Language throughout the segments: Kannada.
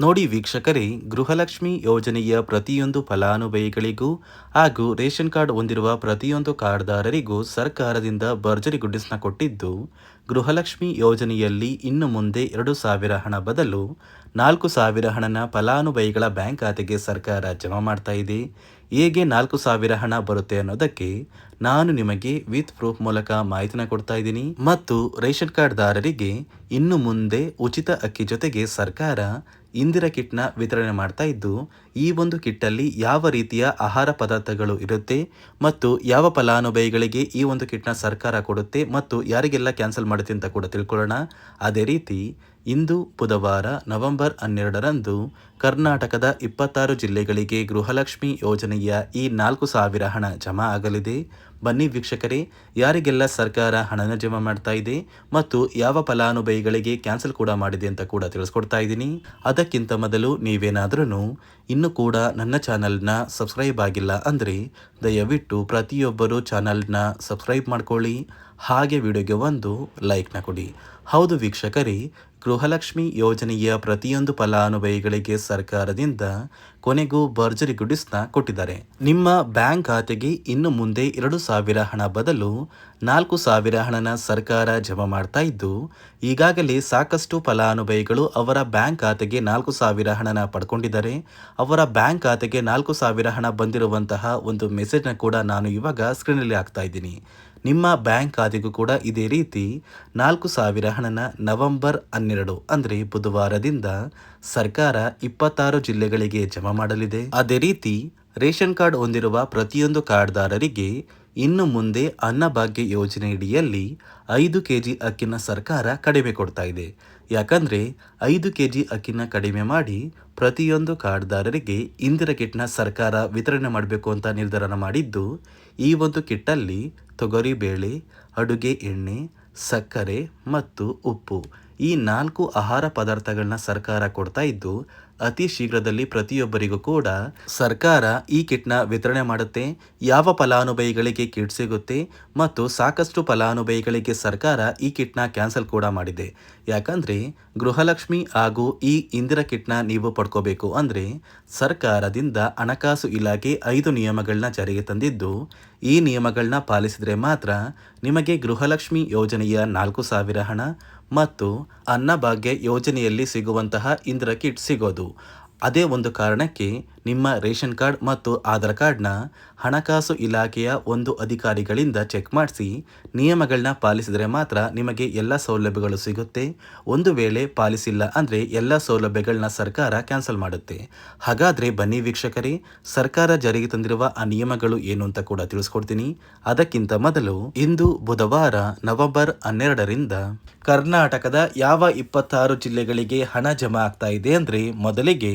ನೋಡಿ ವೀಕ್ಷಕರೇ, ಗೃಹಲಕ್ಷ್ಮಿ ಯೋಜನೆಯ ಪ್ರತಿಯೊಂದು ಫಲಾನುಭವಿಗಳಿಗೂ ಹಾಗೂ ರೇಷನ್ ಕಾರ್ಡ್ ಹೊಂದಿರುವ ಪ್ರತಿಯೊಂದು ಕಾರ್ಡ್ದಾರರಿಗೂ ಸರ್ಕಾರದಿಂದ ಭರ್ಜರಿ ಗುಡ್ಡಿಸ್ನ ಕೊಟ್ಟಿದ್ದು, ಗೃಹಲಕ್ಷ್ಮಿ ಯೋಜನೆಯಲ್ಲಿ ಇನ್ನು ಮುಂದೆ ಎರಡು ಸಾವಿರ ಹಣ ಬದಲು ನಾಲ್ಕು ಸಾವಿರ ಹಣನ ಫಲಾನುಭವಿಗಳ ಬ್ಯಾಂಕ್ ಖಾತೆಗೆ ಸರ್ಕಾರ ಜಮಾ ಮಾಡ್ತಾ ಇದೆ. ಹೇಗೆ ನಾಲ್ಕು ಸಾವಿರ ಹಣ ಬರುತ್ತೆ ಅನ್ನೋದಕ್ಕೆ ನಾನು ನಿಮಗೆ ವಿತ್ ಪ್ರೂಫ್ ಮೂಲಕ ಮಾಹಿತಿನ ಕೊಡ್ತಾ ಇದ್ದೀನಿ. ಮತ್ತು ರೇಷನ್ ಕಾರ್ಡ್ದಾರರಿಗೆ ಇನ್ನು ಮುಂದೆ ಉಚಿತ ಅಕ್ಕಿ ಜೊತೆಗೆ ಸರ್ಕಾರ ಇಂದಿರಾ ಕಿಟ್ನ ವಿತರಣೆ ಮಾಡ್ತಾ ಇದ್ದು, ಈ ಒಂದು ಕಿಟ್ಟಲ್ಲಿ ಯಾವ ರೀತಿಯ ಆಹಾರ ಪದಾರ್ಥಗಳು ಇರುತ್ತೆ ಮತ್ತು ಯಾವ ಫಲಾನುಭವಿಗಳಿಗೆ ಈ ಒಂದು ಕಿಟ್ನ ಸರ್ಕಾರ ಕೊಡುತ್ತೆ ಮತ್ತು ಯಾರಿಗೆಲ್ಲ ಕ್ಯಾನ್ಸಲ್ ಮಾಡುತ್ತೆ ಅಂತ ಕೂಡ ತಿಳ್ಕೊಳ್ಳೋಣ. ಅದೇ ರೀತಿ ಇಂದು ಬುಧವಾರ ನವೆಂಬರ್ ಹನ್ನೆರಡರಂದು ಕರ್ನಾಟಕದ ಇಪ್ಪತ್ತಾರು ಜಿಲ್ಲೆಗಳಿಗೆ ಗೃಹಲಕ್ಷ್ಮಿ ಯೋಜನೆಯ ಈ ನಾಲ್ಕು ಸಾವಿರ ಹಣ ಜಮಾ ಆಗಲಿದೆ. ಬನ್ನಿ ವೀಕ್ಷಕರೇ, ಯಾರಿಗೆಲ್ಲ ಸರ್ಕಾರ ಹಣನ ಜಮಾ ಮಾಡ್ತಾ ಇದೆ ಮತ್ತು ಯಾವ ಫಲಾನುಭವಿಗಳಿಗೆ ಕ್ಯಾನ್ಸಲ್ ಕೂಡ ಮಾಡಿದೆ ಅಂತ ಕೂಡ ತಿಳಿಸ್ಕೊಡ್ತಾ ಇದ್ದೀನಿ. ಅದಕ್ಕಿಂತ ಮೊದಲು ನೀವೇನಾದ್ರೂ ಇನ್ನೂ ಕೂಡ ನನ್ನ ಚಾನಲ್ನ ಸಬ್ಸ್ಕ್ರೈಬ್ ಆಗಿಲ್ಲ ಅಂದರೆ ದಯವಿಟ್ಟು ಪ್ರತಿಯೊಬ್ಬರು ಚಾನಲ್ನ ಸಬ್ಸ್ಕ್ರೈಬ್ ಮಾಡ್ಕೊಳ್ಳಿ. ಹಾಗೆ ವಿಡಿಯೋಗೆ ಒಂದು ಲೈಕ್ನ ಕೊಡಿ. ಹೌದು ವೀಕ್ಷಕರೇ, ಗೃಹಲಕ್ಷ್ಮಿ ಯೋಜನೆಯ ಪ್ರತಿಯೊಂದು ಫಲಾನುಭವಿಗಳಿಗೆ ಸರ್ಕಾರದಿಂದ ಕೊನೆಗೂ ಭರ್ಜರಿ ಗುಡಿಸ್ನ ಕೊಟ್ಟಿದ್ದಾರೆ. ನಿಮ್ಮ ಬ್ಯಾಂಕ್ ಖಾತೆಗೆ ಇನ್ನು ಮುಂದೆ ಎರಡು ಸಾವಿರ ಹಣ ಬದಲು ನಾಲ್ಕು ಸಾವಿರ ಹಣನ ಸರ್ಕಾರ ಜಮಾ ಮಾಡ್ತಾ ಇದ್ದು, ಈಗಾಗಲೇ ಸಾಕಷ್ಟು ಫಲಾನುಭವಿಗಳು ಅವರ ಬ್ಯಾಂಕ್ ಖಾತೆಗೆ ನಾಲ್ಕು ಸಾವಿರ ಹಣನ ಪಡ್ಕೊಂಡಿದ್ದಾರೆ. ಅವರ ಬ್ಯಾಂಕ್ ಖಾತೆಗೆ ನಾಲ್ಕು ಸಾವಿರ ಹಣ ಬಂದಿರುವಂತಹ ಒಂದು ಮೆಸೇಜ್ನ ಕೂಡ ನಾನು ಇವಾಗ ಸ್ಕ್ರೀನಲ್ಲಿ ಹಾಕ್ತಾ ಇದ್ದೀನಿ. ನಿಮ್ಮ ಬ್ಯಾಂಕ್ ಖಾತೆಗೂ ಕೂಡ ಇದೇ ರೀತಿ ನಾಲ್ಕು ಸಾವಿರ ಹಣನ ನವೆಂಬರ್ ಹನ್ನೆರಡು, ಅಂದರೆ ಬುಧವಾರದಿಂದ ಸರ್ಕಾರ ಇಪ್ಪತ್ತಾರು ಜಿಲ್ಲೆಗಳಿಗೆ ಜಮಾ ಮಾಡಲಿದೆ. ಅದೇ ರೀತಿ ರೇಷನ್ ಕಾರ್ಡ್ ಹೊಂದಿರುವ ಪ್ರತಿಯೊಂದು ಕಾರ್ಡ್ದಾರರಿಗೆ ಇನ್ನು ಮುಂದೆ ಅನ್ನಭಾಗ್ಯ ಯೋಜನೆಯಡಿಯಲ್ಲಿ ಐದು ಕೆ ಜಿ ಅಕ್ಕಿನ ಸರ್ಕಾರ ಕಡಿಮೆ ಕೊಡ್ತಾ ಇದೆ. ಯಾಕಂದರೆ ಐದು ಕೆ ಜಿ ಅಕ್ಕಿನ ಕಡಿಮೆ ಮಾಡಿ ಪ್ರತಿಯೊಂದು ಕಾರ್ಡ್ದಾರರಿಗೆ ಇಂದಿರಾ ಕಿಟ್ನ ಸರ್ಕಾರ ವಿತರಣೆ ಮಾಡಬೇಕು ಅಂತ ನಿರ್ಧಾರ ಮಾಡಿದ್ದು, ಈ ಒಂದು ಕಿಟ್ಟಲ್ಲಿ ತೊಗರಿಬೇಳೆ ಅಡುಗೆ ಎಣ್ಣೆ, ಸಕ್ಕರೆ ಮತ್ತು ಉಪ್ಪು ಈ ನಾಲ್ಕು ಆಹಾರ ಪದಾರ್ಥಗಳನ್ನ ಸರ್ಕಾರ ಕೊಡ್ತಾ ಇದ್ದು ಅತಿ ಶೀಘ್ರದಲ್ಲಿ ಪ್ರತಿಯೊಬ್ಬರಿಗೂ ಕೂಡ ಸರ್ಕಾರ ಈ ಕಿಟ್ನ ವಿತರಣೆ ಮಾಡುತ್ತೆ. ಯಾವ ಫಲಾನುಭವಿಗಳಿಗೆ ಕಿಟ್ ಸಿಗುತ್ತೆ ಮತ್ತು ಸಾಕಷ್ಟು ಫಲಾನುಭವಿಗಳಿಗೆ ಸರ್ಕಾರ ಈ ಕಿಟ್ನ ಕ್ಯಾನ್ಸಲ್ ಕೂಡ ಮಾಡಿದೆ. ಯಾಕಂದರೆ ಗೃಹಲಕ್ಷ್ಮಿ ಹಾಗೂ ಈ ಇಂದಿರಾ ಕಿಟ್ನ ನೀವು ಪಡ್ಕೋಬೇಕು ಅಂದರೆ ಸರ್ಕಾರದಿಂದ ಹಣಕಾಸು ಇಲಾಖೆ ಐದು ನಿಯಮಗಳನ್ನ ಜಾರಿಗೆ ತಂದಿದ್ದು ಈ ನಿಯಮಗಳನ್ನ ಪಾಲಿಸಿದರೆ ಮಾತ್ರ ನಿಮಗೆ ಗೃಹಲಕ್ಷ್ಮಿ ಯೋಜನೆಯ ನಾಲ್ಕು ಸಾವಿರ ಹಣ ಮತ್ತು ಅನ್ನಭಾಗ್ಯ ಯೋಜನೆಯಲ್ಲಿ ಸಿಗುವಂತಹ ಇಂದ್ರ ಕಿಟ್ ಸಿಗೋದು. ಅದೇ ಒಂದು ಕಾರಣಕ್ಕೆ ನಿಮ್ಮ ರೇಷನ್ ಕಾರ್ಡ್ ಮತ್ತು ಆಧಾರ್ ಕಾರ್ಡ್ನ ಹಣಕಾಸು ಇಲಾಖೆಯ ಒಂದು ಅಧಿಕಾರಿಗಳಿಂದ ಚೆಕ್ ಮಾಡಿಸಿ ನಿಯಮಗಳನ್ನ ಪಾಲಿಸಿದರೆ ಮಾತ್ರ ನಿಮಗೆ ಎಲ್ಲ ಸೌಲಭ್ಯಗಳು ಸಿಗುತ್ತೆ. ಒಂದು ವೇಳೆ ಪಾಲಿಸಿಲ್ಲ ಅಂದರೆ ಎಲ್ಲ ಸೌಲಭ್ಯಗಳನ್ನ ಸರ್ಕಾರ ಕ್ಯಾನ್ಸಲ್ ಮಾಡುತ್ತೆ. ಹಾಗಾದರೆ ಬನ್ನಿ ವೀಕ್ಷಕರೇ, ಸರ್ಕಾರ ಜಾರಿಗೆ ತಂದಿರುವ ಆ ನಿಯಮಗಳು ಏನು ಅಂತ ಕೂಡ ತಿಳಿಸ್ಕೊಡ್ತೀನಿ. ಅದಕ್ಕಿಂತ ಮೊದಲು, ಇಂದು ಬುಧವಾರ ನವೆಂಬರ್ ಹನ್ನೆರಡರಿಂದ ಕರ್ನಾಟಕದ ಯಾವ ಇಪ್ಪತ್ತಾರು ಜಿಲ್ಲೆಗಳಿಗೆ ಹಣ ಜಮಾ ಆಗ್ತಾ ಇದೆ ಅಂದರೆ ಮೊದಲಿಗೆ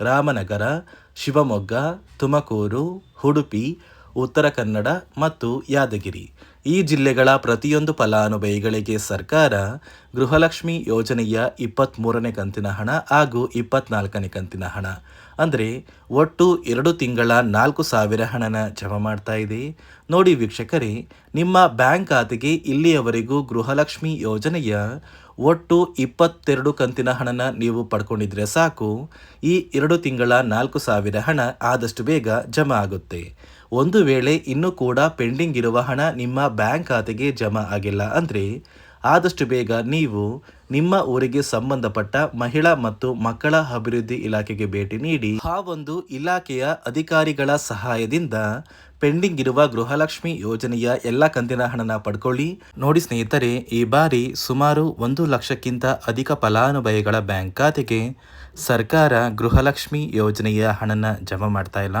ರಾಮನಗರ, ಶಿವಮೊಗ್ಗ, ತುಮಕೂರು, ಉಡುಪಿ, ಉತ್ತರ ಕನ್ನಡ ಮತ್ತು ಯಾದಗಿರಿ. ಈ ಜಿಲ್ಲೆಗಳ ಪ್ರತಿಯೊಂದು ಫಲಾನುಭವಿಗಳಿಗೆ ಸರ್ಕಾರ ಗೃಹಲಕ್ಷ್ಮಿ ಯೋಜನೆಯ ಇಪ್ಪತ್ತ್ಮೂರನೇ ಕಂತಿನ ಹಣ ಹಾಗೂ ಇಪ್ಪತ್ನಾಲ್ಕನೇ ಕಂತಿನ ಹಣ. ಅಂದರೆ ಒಟ್ಟು ಎರಡು ತಿಂಗಳ ನಾಲ್ಕು ಸಾವಿರ ಹಣನ ಜಮಾ ಮಾಡ್ತಾ ಇದೆ. ನೋಡಿ ವೀಕ್ಷಕರೇ, ನಿಮ್ಮ ಬ್ಯಾಂಕ್ ಖಾತೆಗೆ ಇಲ್ಲಿಯವರೆಗೂ ಗೃಹಲಕ್ಷ್ಮಿ ಯೋಜನೆಯ ಒಟ್ಟು ಇಪ್ಪತ್ತೆರಡು ಕಂತಿನ ಹಣನ ನೀವು ಪಡ್ಕೊಂಡಿದ್ರೆ ಸಾಕು. ಈ ಎರಡು ತಿಂಗಳ ನಾಲ್ಕು ಸಾವಿರ ಹಣ ಆದಷ್ಟು ಬೇಗ ಜಮಾ ಆಗುತ್ತೆ. ಒಂದು ವೇಳೆ ಇನ್ನೂ ಕೂಡ ಪೆಂಡಿಂಗ್ ಇರುವ ಹಣ ನಿಮ್ಮ ಬ್ಯಾಂಕ್ ಖಾತೆಗೆ ಜಮಾ ಆಗಿಲ್ಲ ಅಂದರೆ ಆದಷ್ಟು ಬೇಗ ನೀವು ನಿಮ್ಮ ಊರಿಗೆ ಸಂಬಂಧಪಟ್ಟ ಮಹಿಳಾ ಮತ್ತು ಮಕ್ಕಳ ಅಭಿವೃದ್ಧಿ ಇಲಾಖೆಗೆ ಭೇಟಿ ನೀಡಿ. ಆ ಒಂದು ಇಲಾಖೆಯ ಅಧಿಕಾರಿಗಳ ಸಹಾಯದಿಂದ ಪೆಂಡಿಂಗ್ ಇರುವ ಗೃಹಲಕ್ಷ್ಮಿ ಯೋಜನೆಯ ಎಲ್ಲ ಕಂತಿನ ಹಣನ ಪಡ್ಕೊಳ್ಳಿ. ನೋಡಿ ಸ್ನೇಹಿತರೆ, ಈ ಬಾರಿ ಸುಮಾರು ಒಂದು ಲಕ್ಷಕ್ಕಿಂತ ಅಧಿಕ ಫಲಾನುಭವಿಗಳ ಬ್ಯಾಂಕ್ ಖಾತೆಗೆ ಸರ್ಕಾರ ಗೃಹಲಕ್ಷ್ಮಿ ಯೋಜನೆಯ ಹಣನ ಜಮಾ ಮಾಡ್ತಾ ಇಲ್ಲ.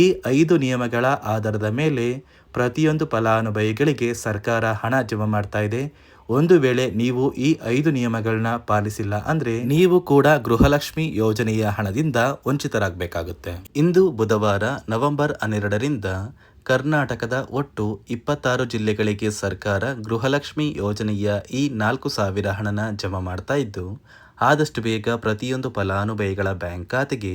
ಈ ಐದು ನಿಯಮಗಳ ಆಧಾರದ ಮೇಲೆ ಪ್ರತಿಯೊಂದು ಫಲಾನುಭವಿಗಳಿಗೆ ಸರ್ಕಾರ ಹಣ ಜಮಾ ಮಾಡ್ತಾ ಇದೆ. ಒಂದು ವೇಳೆ ನೀವು ಈ ಐದು ನಿಯಮಗಳನ್ನ ಪಾಲಿಸಿಲ್ಲ ಅಂದ್ರೆ ನೀವು ಕೂಡ ಗೃಹಲಕ್ಷ್ಮಿ ಯೋಜನೆಯ ಹಣದಿಂದ ವಂಚಿತರಾಗಬೇಕಾಗುತ್ತೆ. ಇಂದು ಬುಧವಾರ ನವೆಂಬರ್ ಹನ್ನೆರಡರಿಂದ ಕರ್ನಾಟಕದ ಒಟ್ಟು ಇಪ್ಪತ್ತಾರು ಜಿಲ್ಲೆಗಳಿಗೆ ಸರ್ಕಾರ ಗೃಹಲಕ್ಷ್ಮಿ ಯೋಜನೆಯ ಈ ನಾಲ್ಕು ಸಾವಿರ ಹಣನ ಜಮಾ ಮಾಡ್ತಾ ಇದ್ದು, ಆದಷ್ಟು ಬೇಗ ಪ್ರತಿಯೊಂದು ಫಲಾನುಭವಿಗಳ ಬ್ಯಾಂಕ್ ಖಾತೆಗೆ